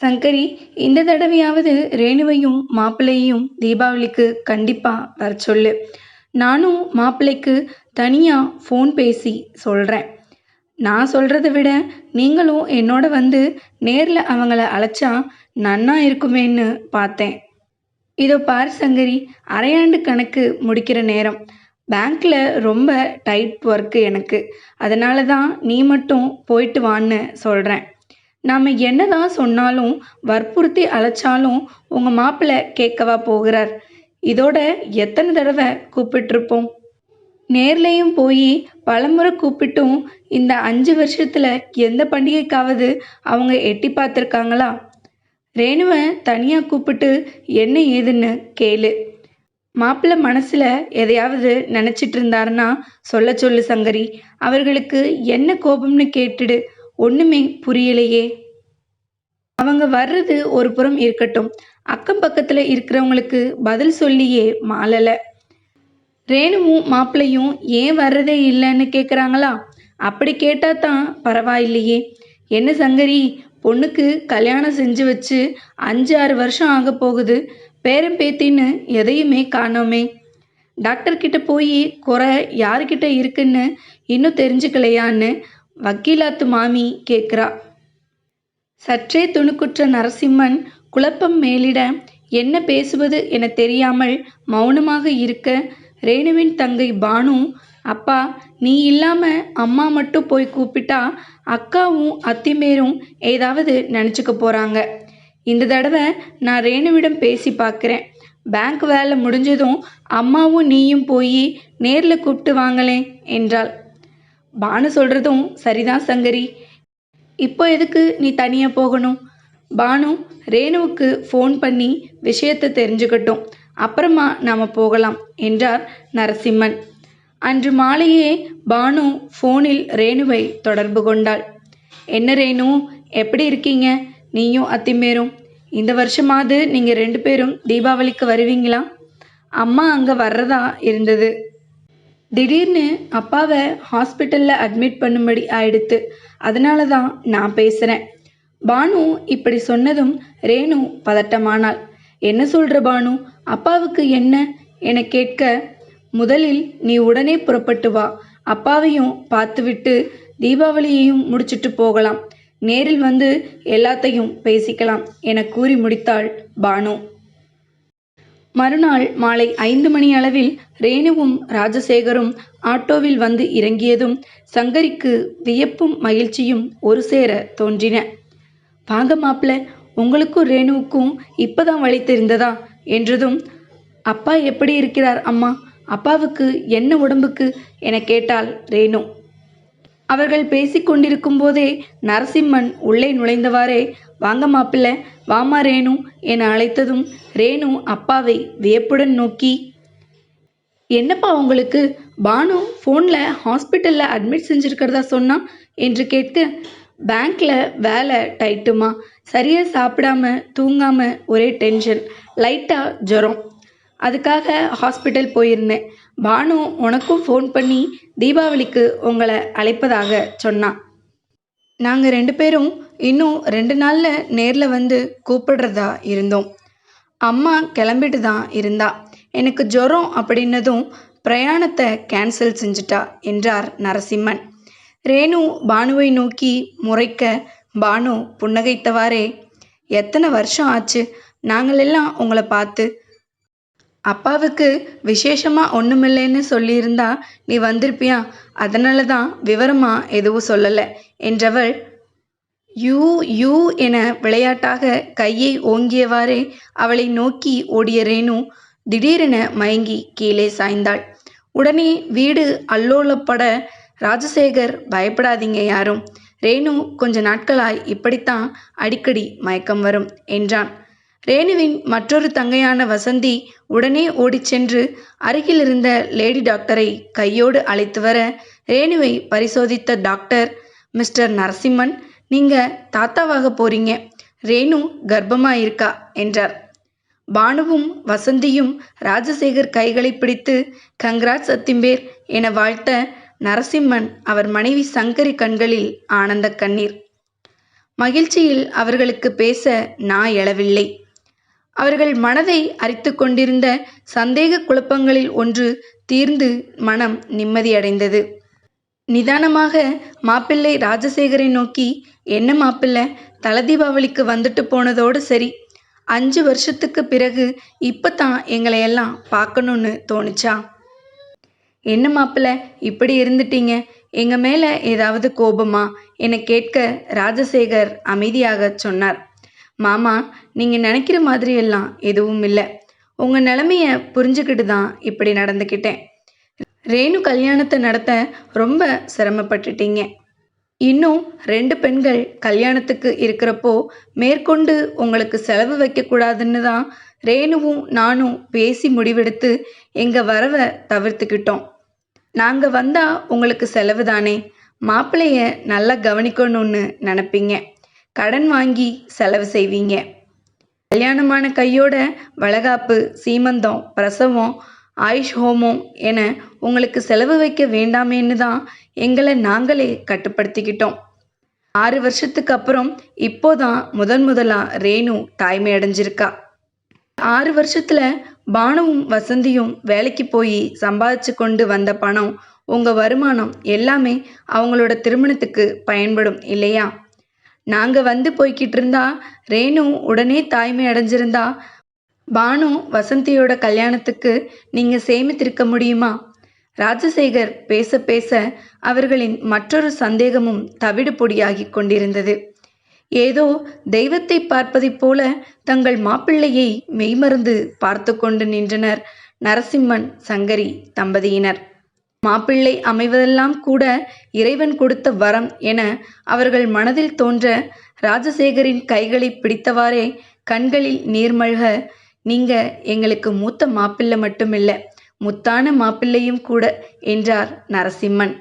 சங்கரி இந்த தடவையாவது ரேணுவையும் மாப்பிள்ளையும் தீபாவளிக்கு கண்டிப்பா வர சொல்லு. நானும் மாப்பிள்ளைக்கு தனியாக ஃபோன் பேசி சொல்கிறேன் நான் சொல்கிறத விட நீங்களும் என்னோட வந்து நேரில் அவங்கள அழைச்சா நன்னா இருக்குமேன்னு பார்த்தேன். இதோ பார் சங்கரி அரையாண்டு கணக்கு முடிக்கிற நேரம். பேங்க்கில் ரொம்ப டைட் ஒர்க்கு எனக்கு. அதனால தான் நீ மட்டும் போயிட்டு வான்னு சொல்கிறேன் நாம் என்னதான் சொன்னாலும் வற்புறுத்தி அழைச்சாலும் உங்கள் மாப்பிள்ளை கேட்கவா போகிறார். இதோட எத்தனை தடவை கூப்பிட்டுருப்போம்? நேர்லேயும் போய் பலமுறை கூப்பிட்டும் இந்த அஞ்சு வருஷத்தில் எந்த பண்டிகைக்காவது அவங்க எட்டி பார்த்துருக்காங்களா? ரேணுவை தனியாக கூப்பிட்டு என்ன ஏதுன்னு கேளு. மாப்பிள்ளை மனசில் எதையாவது நினச்சிட்டு இருந்தாருன்னா சொல்ல சொல்லு சங்கரி. அவர்களுக்கு என்ன கோபம்னு கேட்டுடு. ஒன்றுமே புரியலையே. அவங்க வர்றது ஒரு புறம் இருக்கட்டும். அக்கம் பக்கத்தில் இருக்கிறவங்களுக்கு பதில் சொல்லியே மாளலை. ரேணுவும் மாப்பிள்ளையும் ஏன் வர்றதே இல்லைன்னு கேட்குறாங்களா அப்படி கேட்டால் தான் பரவாயில்லையே. என்ன சங்கரி பொண்ணுக்கு கல்யாணம் செஞ்சு வச்சு அஞ்சு ஆறு வருஷம் ஆக போகுது. பேரன் பேத்தின்னு எதையுமே காணோமே. டாக்டர் கிட்ட போய் குறை யாருக்கிட்ட இருக்குன்னு இன்னும் தெரிஞ்சுக்கலையான்னு வக்கீலாத்து மாமி கேட்குறா. சற்றே துணுக்குற்ற நரசிம்மன் குழப்பம் மேலிட என்ன பேசுவது என தெரியாமல் மௌனமாக இருக்க? ரேணுவின் தங்கை பானு அப்பா நீ இல்லாம அம்மா மட்டும் போய் கூப்பிட்டா அக்காவும் அத்திமேரும் ஏதாவது நினச்சிக்க போறாங்க. இந்த தடவை நான் ரேணுவிடம் பேசி பார்க்குறேன் பேங்க் வேலை முடிஞ்சதும் அம்மாவும் நீயும் போய் நேரில் கூப்பிட்டு வாங்களேன் என்றாள். பானு சொல்கிறதும் சரிதான் சங்கரி. இப்போ எதுக்கு நீ தனியாக போகணும்? பானு ரேணுவுக்கு ஃபோன் பண்ணி விஷயத்தை தெரிஞ்சுக்கட்டும். அப்புறமா நாம் போகலாம் என்றார் நரசிம்மன். அன்று மாலையே பானு ஃபோனில் ரேணுவை தொடர்பு கொண்டாள். என்ன ரேணு எப்படி இருக்கீங்க? நீயும் அத்திமேரும். இந்த வருஷமாவது நீங்கள் ரெண்டு பேரும் தீபாவளிக்கு வருவீங்களா? அம்மா அங்கே வர்றதா இருந்தது. திடீர்னு அப்பாவை ஹாஸ்பிட்டலில் அட்மிட் பண்ணும்படி ஆயிடுத்து. அதனால தான் நான் பேசுகிறேன் பானு இப்படி சொன்னதும் ரேணு பதட்டமானாள். என்ன சொல்கிற பானு? அப்பாவுக்கு என்ன? என கேட்க முதலில் நீ உடனே புறப்பட்டு வா. அப்பாவையும் பார்த்துவிட்டு தீபாவளியையும் முடிச்சிட்டு போகலாம். நேரில் வந்து எல்லாத்தையும் பேசிக்கலாம் என கூறி முடித்தாள் பானு. மறுநாள் மாலை ஐந்து மணி அளவில் ரேணுவும் ராஜசேகரும் ஆட்டோவில் வந்து இறங்கியதும் சங்கரிக்கு வியப்பும் மகிழ்ச்சியும் ஒரு சேர தோன்றின. வாங்க மாப்பிள உங்களுக்கும் ரேணுவுக்கும் இப்பதான் வழி தெரிந்ததா? என்றதும் அப்பா எப்படி இருக்கிறார் அம்மா? அப்பாவுக்கு என்ன உடம்புக்கு? என கேட்டாள் ரேணு. அவர்கள் பேசிக்கொண்டிருக்கும் போதே நரசிம்மன் உள்ளே நுழைந்தவாறே வாங்க மாப்பிள்ள வாமா ரேணு என அழைத்ததும் ரேணு அப்பாவை வியப்புடன் நோக்கி என்னப்பா உங்களுக்கு? பானு ஃபோனில் ஹாஸ்பிட்டலில் அட்மிட் செஞ்சுருக்கிறதா சொன்னா? என்று கேட்க பேங்க்கில் வேலை டைட்டுமா. சரியாக சாப்பிடாம தூங்காம ஒரே டென்ஷன். லைட்டாக ஜுரம். அதுக்காக ஹாஸ்பிட்டல் போயிருந்தேன். பானு உனக்கும் ஃபோன் பண்ணி தீபாவளிக்கு உங்களை அழைப்பதாக சொன்னான். நாங்கள் ரெண்டு பேரும் இன்னும் ரெண்டு நாளில் நேரில் வந்து கூப்பிடுறதா இருந்தோம். அம்மா கிளம்பிட்டு தான் இருந்தா. எனக்கு ஜுரம் அப்படின்னதும் பிரயாணத்தை கேன்சல் செஞ்சிட்டா என்றார் நரசிம்மன். ரேணு பானுவை நோக்கி முறைக்க பானு புன்னகைத்தவாறே எத்தனை வருஷம் ஆச்சு? நாங்களெல்லாம் உங்களை பார்த்து அப்பாவுக்கு விசேஷமாக ஒன்றுமில்லைன்னு சொல்லியிருந்தா நீ வந்திருப்பியா? அதனால தான் விவரமாக எதுவும் சொல்லலை என்றவள் யூ யூ என விளையாட்டாக கையை ஓங்கியவாறே அவளை நோக்கி ஓடிய ரேணு திடீரென மயங்கி கீழே சாய்ந்தாள். உடனே வீடு அல்லோலப்பட ராஜசேகர் பயப்படாதீங்க யாரும். ரேணு கொஞ்ச நாட்களாய் இப்படித்தான் அடிக்கடி மயக்கம் வரும் என்றான். ரேணுவின் மற்றொரு தங்கையான வசந்தி உடனே ஓடிச் சென்று அருகிலிருந்த லேடி டாக்டரை கையோடு அழைத்து வர ரேணுவை பரிசோதித்த டாக்டர் மிஸ்டர் நரசிம்மன் நீங்க தாத்தாவாக போறீங்க. ரேணு கர்ப்பமா இருக்கா என்றார். பானுவும் வசந்தியும் ராஜசேகர் கைகளை பிடித்து கங்க்ராட் சத்திம்பேர் என வாழ்த்த நரசிம்மன் அவர் மனைவி சங்கரி கண்களில் ஆனந்த கண்ணீர். மகிழ்ச்சியில் அவர்களுக்கு பேச நான் எழவில்லை. அவர்கள் மனதை அரித்து கொண்டிருந்த சந்தேக குழப்பங்களில் ஒன்று தீர்ந்து மனம் நிம்மதியடைந்தது. நிதானமாக மாப்பிள்ளை ராஜசேகரை நோக்கி என்ன மாப்பிள்ளை தல தீபாவளிக்கு வந்துட்டு போனதோடு சரி. அஞ்சு வருஷத்துக்கு பிறகு இப்போ தான் எங்களையெல்லாம் பார்க்கணுன்னு தோணுச்சா? என்ன மாப்பிள்ளை இப்படி இருந்துட்டீங்க. எங்கள் மேலே ஏதாவது கோபமா? என கேட்க ராஜசேகர் அமைதியாக சொன்னார். மாமா நீங்கள் நினைக்கிற மாதிரியெல்லாம் எதுவும் இல்லை. உங்கள் நிலமைய புரிஞ்சுக்கிட்டு தான் இப்படி நடந்துக்கிட்டேன். ரேணு கல்யாணத்தை நடத்த ரொம்ப சிரமப்பட்டுட்டீங்க. இன்னும் ரெண்டு பெண்கள் கல்யாணத்துக்கு இருக்கிறப்போ மேற்கொண்டு உங்களுக்கு செலவு வைக்கக்கூடாதுன்னு தான் ரேணுவும் நானும் பேசி முடிவெடுத்து எங்கள் வரவை தவிர்த்துக்கிட்டோம். நாங்கள் வந்தால் உங்களுக்கு செலவு தானே. மாப்பிள்ளைய நல்லா கவனிக்கணும்னு நினப்பீங்க. கடன் வாங்கி செலவு செய்வீங்க. கல்யாணமான கையோட வளகாப்பு சீமந்தம் பிரசவம் ஆயுஷ் ஹோமம் என உங்களுக்கு செலவு வைக்க வேண்டாமேன்னு தான் எங்களை நாங்களே கட்டுப்படுத்திக்கிட்டோம். ஆறு வருஷத்துக்கு அப்புறம் இப்போதான் முதன் முதலா ரேணு தாய்மை அடைஞ்சிருக்கா. ஆறு வருஷத்துல பானுவும் வசந்தியும் வேலைக்கு போய் சம்பாதிச்சு கொண்டு வந்த பணம் உங்க வருமானம் எல்லாமே அவங்களோட திருமணத்துக்கு பயன்படும் இல்லையா? நாங்க வந்து போய்கிட்டு இருந்தா ரேணு உடனே தாய்மை அடைஞ்சிருந்தா. பானு வசந்தியோட கல்யாணத்துக்கு நீங்க சேமித்திருக்க முடியுமா? ராஜசேகர் பேச பேச அவர்களின் மற்றொரு சந்தேகமும் தவிடு பொடியாகி கொண்டிருந்தது. ஏதோ தெய்வத்தை பார்ப்பதைப் போல தங்கள் மாப்பிள்ளையை மெய்மறந்து பார்த்து கொண்டு நின்றனர் நரசிம்மன் சங்கரி தம்பதியினர். மாப்பிள்ளை அமைவதெல்லாம் கூட இறைவன் கொடுத்த வரம் என அவர்கள் மனதில் தோன்ற ராஜசேகரின் கைகளை பிடித்தவாறே கண்களில் நீர்மழ்க நீங்க எங்களுக்கு மூத்த மாப்பிள்ளை மட்டுமில்ல முத்தான மாப்பிள்ளையும் கூட என்றார் நரசிம்மன்.